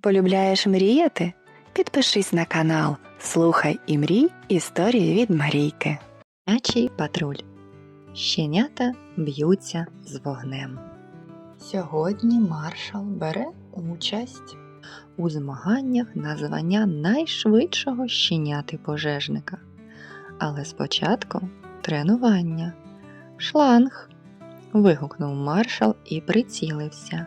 Полюбляєш мріяти? Підпишись на канал Слухай і мрій історії від Марійки. Щенячий патруль. Щенята б'ються з вогнем. Сьогодні маршал бере участь у змаганнях на звання найшвидшого щеняти пожежника. Але спочатку тренування. Шланг. вигукнув маршал і прицілився.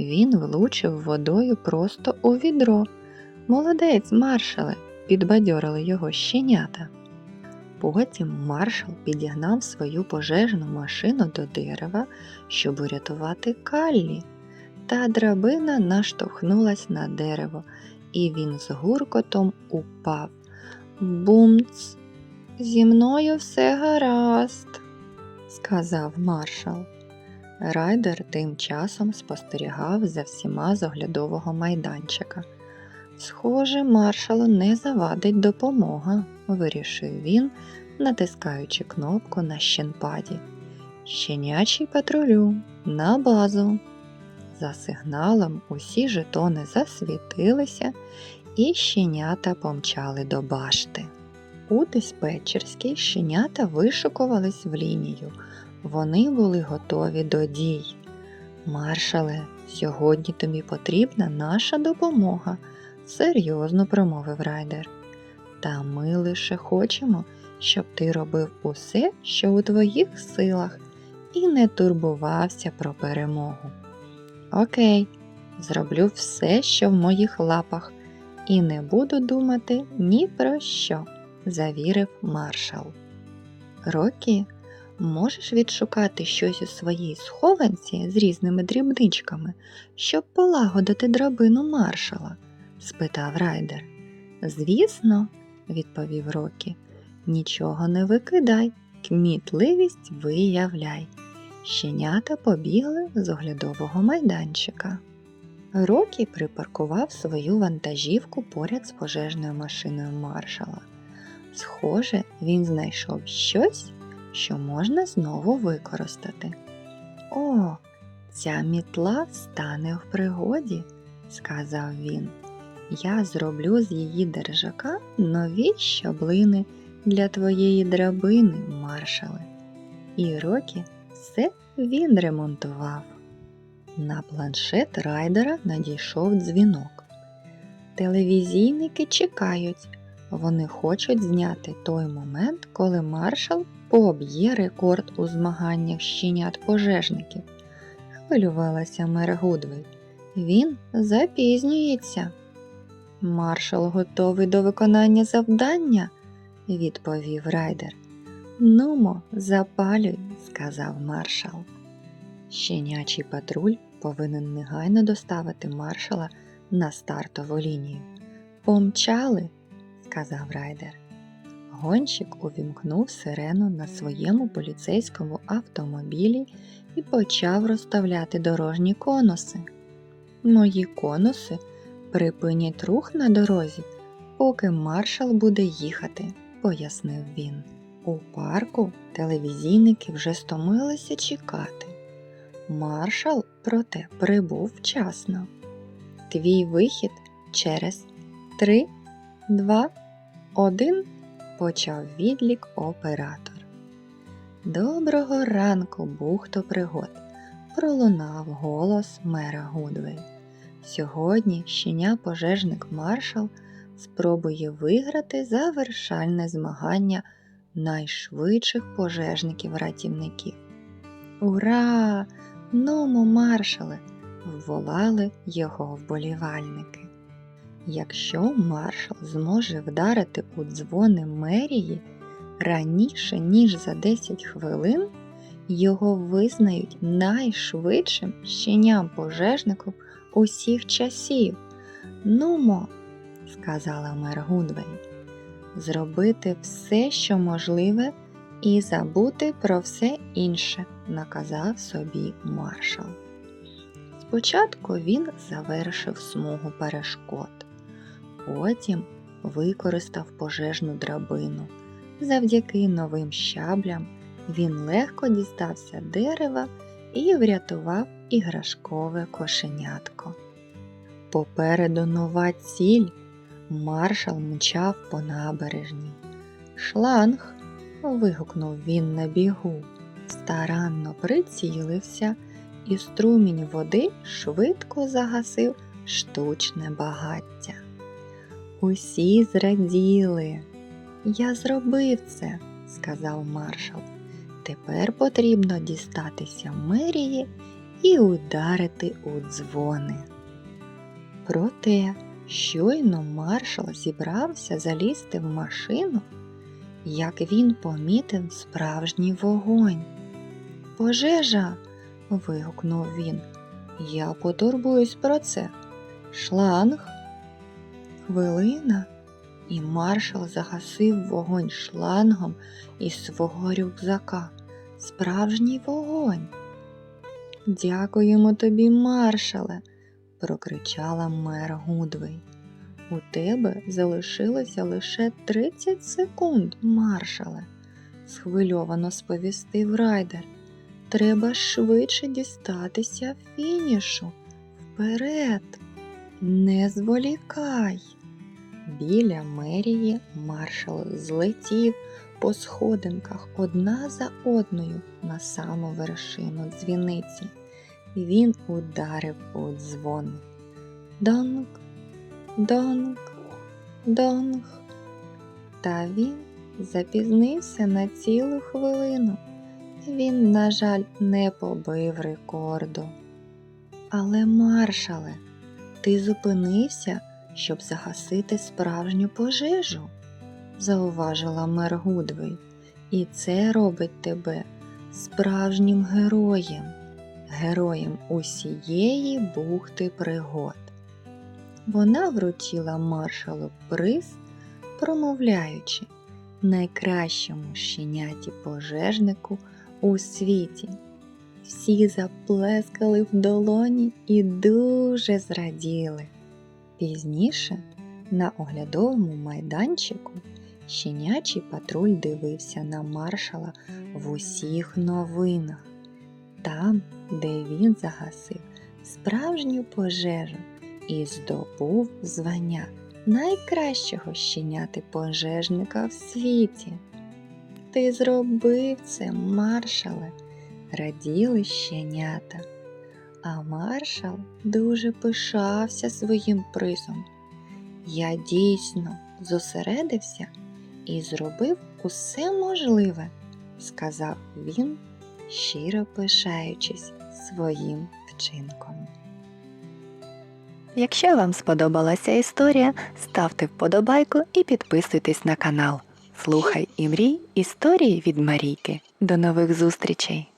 Він влучив водою просто у відро. Молодець, маршале, підбадьорили його щенята. Потім маршал підігнав свою пожежну машину до дерева, щоб урятувати Каллі. Та драбина наштовхнулась на дерево, і він з гуркотом упав. Бумц! Зі мною все гаразд, сказав маршал. Райдер тим часом спостерігав за всіма з оглядового майданчика. Схоже, маршалу не завадить допомога, вирішив він, натискаючи кнопку на щенпаді. Щенячий патрулю на базу. За сигналом усі жетони засвітилися, і щенята помчали до башти. У диспетчерській щенята вишикувались в лінію. Вони були готові до дій. Маршале, сьогодні тобі потрібна наша допомога, серйозно промовив райдер. Та ми лише хочемо, щоб ти робив усе, що у твоїх силах, і не турбувався про перемогу. Окей, зроблю все, що в моїх лапах, і не буду думати ні про що, завірив маршал. Рокі, можеш відшукати щось у своїй схованці з різними дрібничками, щоб полагодити драбину маршала? спитав райдер. Звісно, відповів Рокі, нічого не викидай, кмітливість виявляй. Щенята побігли з оглядового майданчика. Рокі припаркував свою вантажівку поряд з пожежною машиною маршала. Схоже, він знайшов щось, що можна знову використати. О, ця мітла стане в пригоді, сказав він. Я зроблю з її держака нові щаблини для твоєї драбини, маршале. І Рокі все він ремонтував. На планшет райдера надійшов дзвінок. Телевізійники чекають. Вони хочуть зняти той момент, коли маршал поб'є рекорд у змаганнях щенят пожежників. Хвилювалася мер Гудвей. Він запізнюється. Маршал готовий до виконання завдання, відповів райдер. Нумо, запалюй, сказав маршал. Щенячий патруль повинен негайно доставити маршала на стартову лінію. Помчали, сказав райдер. Гонщик увімкнув сирену на своєму поліцейському автомобілі і почав розставляти дорожні конуси. Мої конуси припинять рух на дорозі, поки маршал буде їхати, пояснив він. У парку телевізійники вже стомилися чекати. Маршал, проте, прибув вчасно. Твій вихід через три, два, один почав відлік оператор. Доброго ранку, бухто пригод! пролунав голос мера Гудвей. Сьогодні щеня пожежник маршал спробує виграти завершальне змагання найшвидших пожежників-рятівників. Ура! Ному, маршале! вволали його вболівальники. Якщо маршал зможе вдарити у дзвони мерії раніше, ніж за 10 хвилин, його визнають найшвидшим щеням пожежником усіх часів. Нумо, сказала мер Гудвей, зробити все, що можливе, і забути про все інше, наказав собі маршал. Спочатку він завершив смугу перешкод, потім використав пожежну драбину. Завдяки новим щаблям він легко дістався дерева і врятував іграшкове кошенятко. Попереду нова ціль. Маршал мчав по набережній. Шланг. вигукнув він на бігу. Старанно прицілився, і струмінь води швидко загасив штучне багаття. Усі зраділи. Я зробив це, сказав маршал. Тепер потрібно дістатися мерії і ударити у дзвони. Проте, щойно маршал зібрався залізти в машину, як він помітив справжній вогонь. Пожежа. вигукнув він. Я потурбуюсь про це. Шланг. Хвилина, і маршал загасив вогонь шлангом із свого рюкзака. Справжній вогонь. Дякуємо тобі, маршале, прокричала мер Гудвей. У тебе залишилося лише 30 секунд, маршале, схвильовано сповістив райдер. Треба швидше дістатися фінішу. Вперед, не зволікай. Біля мерії маршал злетів по сходинках одна за одною на саму вершину дзвіниці. Він ударив у дзвони. Донг, донг, донг. Та він запізнився на цілу хвилину. Він, на жаль, не побив рекорду. Але, маршале, ти зупинився, щоб загасити справжню пожежу, зауважила мер Гудвей, і це робить тебе справжнім героєм, героєм усієї бухти пригод. Вона вручила маршалу приз, промовляючи найкращому щеняті пожежнику у світі. Всі заплескали в долоні і дуже зраділи. Пізніше на оглядовому майданчику щенячий патруль дивився на маршала в усіх новинах, там, де він загасив справжню пожежу і здобув звання найкращого щеняти пожежника в світі. Ти зробив це, маршале, раділи щенята. А маршал дуже пишався своїм призом. Я дійсно зосередився і зробив усе можливе, сказав він, щиро пишаючись своїм вчинком. Якщо вам сподобалася історія, ставте вподобайку і підписуйтесь на канал. Слухай і мрій історії від Марійки. До нових зустрічей!